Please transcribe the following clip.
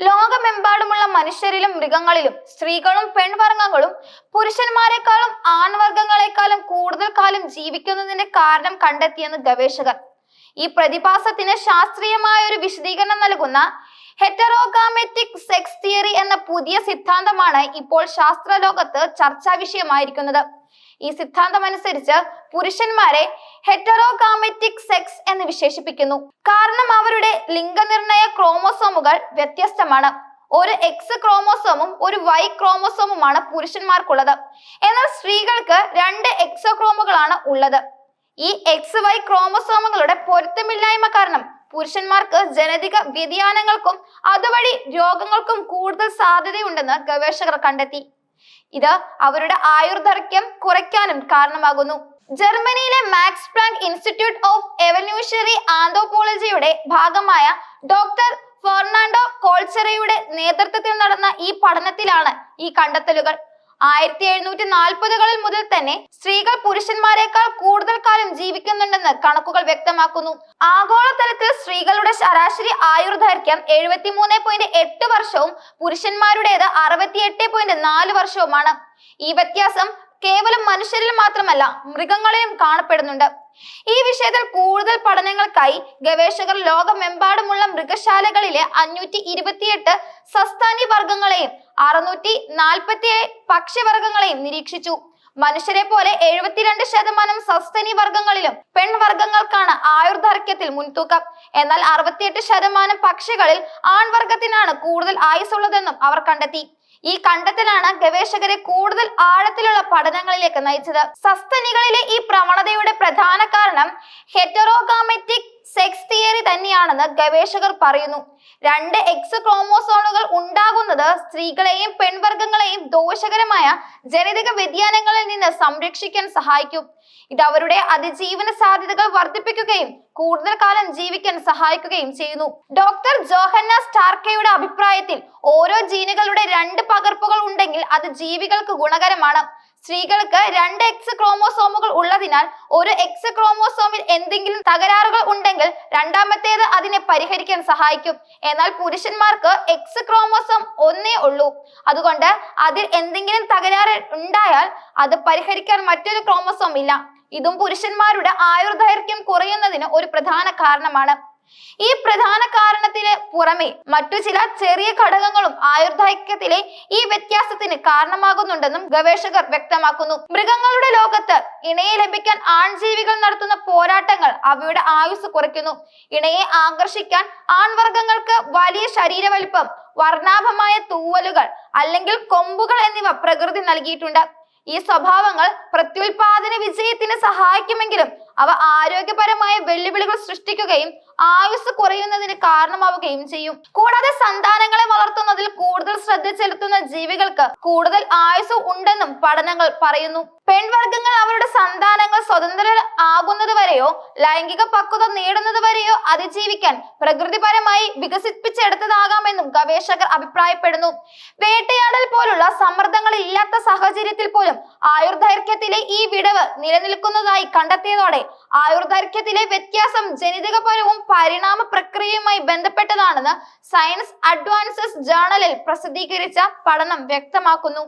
ലോകമെമ്പാടുമുള്ള മനുഷ്യരിലും മൃഗങ്ങളിലും സ്ത്രീകളും പെൺവർഗങ്ങളും പുരുഷന്മാരെക്കാളും ആൺവർഗങ്ങളെക്കാളും കൂടുതൽ കാലം ജീവിക്കുന്നതിന്റെ കാരണം കണ്ടെത്തിയെന്ന് ഗവേഷകർ. ഈ പ്രതിഭാസത്തിന് ശാസ്ത്രീയമായ ഒരു വിശദീകരണം നൽകുന്ന ഹെറ്ററോഗാമെറ്റിക് സെക്സ് തിയറി എന്ന പുതിയ സിദ്ധാന്തമാണ് ഇപ്പോൾ ശാസ്ത്രലോകത്ത് ചർച്ചാ വിഷയമായിരിക്കുന്നത് ഈ സിദ്ധാന്തം അനുസരിച്ച് പുരുഷന്മാരെ ഹെറ്ററോഗാമറ്റിക് സെക്സ് എന്ന് വിശേഷിപ്പിക്കുന്നു. കാരണം അവരുടെ ലിംഗനിർണയ ക്രോമോസോമുകൾ വ്യത്യസ്തമാണ്. ഒരു എക്സ് ക്രോമോസോമും ഒരു വൈ ക്രോമോസോമുമാണ് പുരുഷന്മാർക്കുള്ളത്. എന്നാൽ സ്ത്രീകൾക്ക് രണ്ട് എക്സോക്രോമുകളാണ് ഉള്ളത്. ഈ എക്സ് വൈ ക്രോമോസോമുകളുടെ പൊരുത്തമില്ലായ്മ കാരണം പുരുഷന്മാർക്ക് ജനതിക വ്യതിയാനങ്ങൾക്കും അതുവഴി രോഗങ്ങൾക്കും കൂടുതൽ സാധ്യതയുണ്ടെന്ന് ഗവേഷകർ കണ്ടെത്തി. ഇത് അവരുടെ ആയുർദൈർഘ്യം കുറയ്ക്കാനും കാരണമാകുന്നു. ജർമ്മനിയിലെ Max Planck Institute of Evolutionary ആന്തോപോളജിയുടെ ഭാഗമായ ഡോക്ടർ ഫെർണാണ്ടോ കോൾച്ചറയുടെ നേതൃത്വത്തിൽ നടന്ന ഈ പഠനത്തിലാണ് ഈ കണ്ടെത്തലുകൾ. ആയിരത്തി എഴുന്നൂറ്റി നാൽപ്പതുകളിൽ മുതൽ തന്നെ സ്ത്രീകൾ പുരുഷന്മാരെക്കാൾ കൂടുതൽ കാലം ജീവിക്കുന്നുണ്ടെന്ന് കണക്കുകൾ വ്യക്തമാക്കുന്നു. ആഗോളതലത്തിൽ സ്ത്രീകളുടെ ശരാശരി ആയുർദൈർഘ്യം എഴുപത്തിമൂന്ന് പോയിന്റ് എട്ട് വർഷവും പുരുഷന്മാരുടേത് അറുപത്തിയെട്ട് പോയിന്റ് നാല് വർഷവുമാണ്. ഈ വ്യത്യാസം കേവലം മനുഷ്യരിൽ മാത്രമല്ല മൃഗങ്ങളിലും കാണപ്പെടുന്നുണ്ട്. ഈ വിഷയത്തിൽ കൂടുതൽ പഠനങ്ങൾക്കായി ഗവേഷകർ ലോകമെമ്പാടുമുള്ള മൃഗശാലകളിലെ അഞ്ഞൂറ്റി ഇരുപത്തിയെട്ട് സസ്താനി വർഗങ്ങളെയും അറുന്നൂറ്റി നാൽപ്പത്തി പക്ഷിവർഗങ്ങളെയും നിരീക്ഷിച്ചു. മനുഷ്യരെ പോലെ എഴുപത്തിരണ്ട് ശതമാനം സസ്തനി വർഗങ്ങളിലും പെൺവർഗങ്ങൾക്കാണ് ആയുർദൈർഘ്യത്തിൽ മുൻതൂക്കം. എന്നാൽ അറുപത്തിയെട്ട് ശതമാനം പക്ഷികളിൽ ആൺവർഗത്തിനാണ് കൂടുതൽ ആയുസുള്ളതെന്നും അവർ കണ്ടെത്തി. ഈ കണ്ടെത്തലാണ് ഗവേഷകരെ കൂടുതൽ ആഴത്തിലുള്ള പഠനങ്ങളിലേക്ക് നയിച്ചത്. സസ്തനികളിലെ ഈ പ്രവണതയുടെ പ്രധാന കാരണം ഹെറ്ററോഗാമെറ്റിക് സെക്സ് തന്നെയാണെന്ന് ഗവേഷകർ പറയുന്നു. രണ്ട് എക്സ് ക്രോമോസോണുകൾ ഉണ്ടാകുന്നത് സ്ത്രീകളെയും പെൺവർഗങ്ങളെയും ദോഷകരമായ ജനിതക വ്യതിയാനങ്ങളിൽ നിന്ന് സംരക്ഷിക്കാൻ സഹായിക്കും. ഇത് അവരുടെ അതിജീവന സാധ്യതകൾ വർദ്ധിപ്പിക്കുകയും കൂടുതൽ കാലം ജീവിക്കാൻ സഹായിക്കുകയും ചെയ്യുന്നു. ഡോക്ടർ ജോഹന്ന സ്റ്റാർക്കയുടെ അഭിപ്രായത്തിൽ ഓരോ ജീനുകളുടെ രണ്ട് പകർപ്പുകൾ ഉണ്ടെങ്കിൽ അത് ജീവികൾക്ക് ഗുണകരമാണ്. സ്ത്രീകൾക്ക് രണ്ട് എക്സ് ക്രോമോസോമുകൾ ഉള്ളതിനാൽ ഒരു എക്സ് ക്രോമോസോമിൽ എന്തെങ്കിലും തകരാറുകൾ ഉണ്ടെങ്കിൽ രണ്ടാമത്തേത് അതിനെ പരിഹരിക്കാൻ സഹായിക്കും. എന്നാൽ പുരുഷന്മാർക്ക് എക്സ് ക്രോമോസോം ഒന്നേ ഉള്ളൂ. അതുകൊണ്ട് അതിൽ എന്തെങ്കിലും തകരാറ് ഉണ്ടായാൽ അത് പരിഹരിക്കാൻ മറ്റൊരു ക്രോമോസോം ഇല്ല. ഇതും പുരുഷന്മാരുടെ ആയുർദൈർഘ്യം കുറയുന്നതിന് ഒരു പ്രധാന കാരണമാണ്. ഈ പ്രധാന കാരണത്തിന് പുറമെ മറ്റു ചില ചെറിയ ഘടകങ്ങളും ആയുർദൈക്യത്തിലെ ഈ വ്യത്യാസത്തിന് കാരണമാകുന്നുണ്ടെന്നും ഗവേഷകർ വ്യക്തമാക്കുന്നു. മൃഗങ്ങളുടെ ലോകത്ത് ഇണയെ ലഭിക്കാൻ ആൺജീവികൾ നടത്തുന്ന പോരാട്ടങ്ങൾ അവയുടെ ആയുസ് കുറയ്ക്കുന്നു. ഇണയെ ആകർഷിക്കാൻ ആൺവർഗങ്ങൾക്ക് വലിയ ശരീരവലിപ്പം വർണാഭമായ തൂവലുകൾ അല്ലെങ്കിൽ കൊമ്പുകൾ എന്നിവ പ്രകൃതി നൽകിയിട്ടുണ്ട്. ഈ സ്വഭാവങ്ങൾ പ്രത്യുൽപാദന വിജയത്തിന് സഹായിക്കുമെങ്കിലും അവ ആരോഗ്യപരമായ വെല്ലുവിളികൾ സൃഷ്ടിക്കുകയും ആയുസ് കുറയുന്നതിന് കാരണമാവുകയും ചെയ്യും. കൂടാതെ സന്താനങ്ങളെ വളർത്തുന്നതിൽ കൂടുതൽ ശ്രദ്ധ ചെലുത്തുന്ന ജീവികൾക്ക് കൂടുതൽ ആയുസ് ഉണ്ടെന്നും പഠനങ്ങൾ പറയുന്നു. പെൺവർഗങ്ങൾ അവരുടെ സന്താനങ്ങൾ സ്വതന്ത്ര ആകുന്നത് വരെയോ ലൈംഗിക പക്വത നേടുന്നത് വരെയോ അതിജീവിക്കാൻ പ്രകൃതിപരമായി വികസിപ്പിച്ചെടുത്തതാകാമെന്നും ഗവേഷകർ അഭിപ്രായപ്പെടുന്നു. വേട്ടയാടൽ പോലുള്ള സമ്മർദ്ദങ്ങൾ ഇല്ലാത്ത സാഹചര്യത്തിൽ പോലും ആയുർദൈർഘ്യത്തിലെ ഈ വിടവ് നിലനിൽക്കുന്നതായി കണ്ടെത്തിയതോടെ ആയുർദൈർഘ്യത്തിലെ വ്യത്യാസം ജനിതകപരവും പരിണാമ പ്രക്രിയയുമായി ബന്ധപ്പെട്ടതാണെന്ന് സയൻസ് അഡ്വാൻസസ് ജേണലിൽ പ്രസിദ്ധീകരിച്ച പഠനം വ്യക്തമാക്കുന്നു.